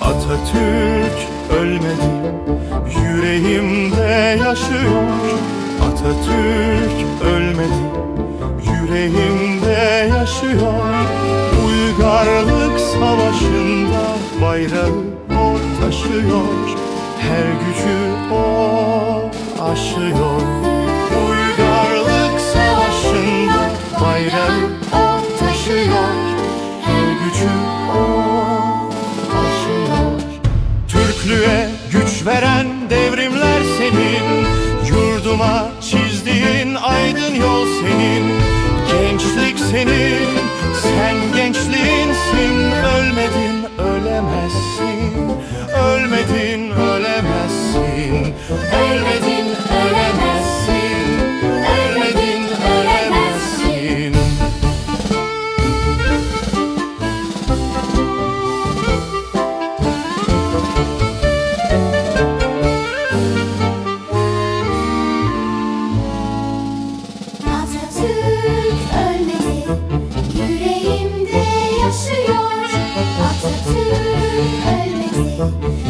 Atatürk ölmedi Yüreğimde yaşıyor. Atatürk ölmedi Yüreğimde yaşıyor. Uygarlık savaşında Bayrağı o taşıyor Her gücü o aşıyor. Uygarlık savaşında Bayrağı o taşıyor. Her gücü o taşıyor Türklüğe güç veren devrimler senin. Yurduma çizdiğin aydın yol senin. Gençlik senin, yüreğimde yaşıyor. Atatürk ölmedi,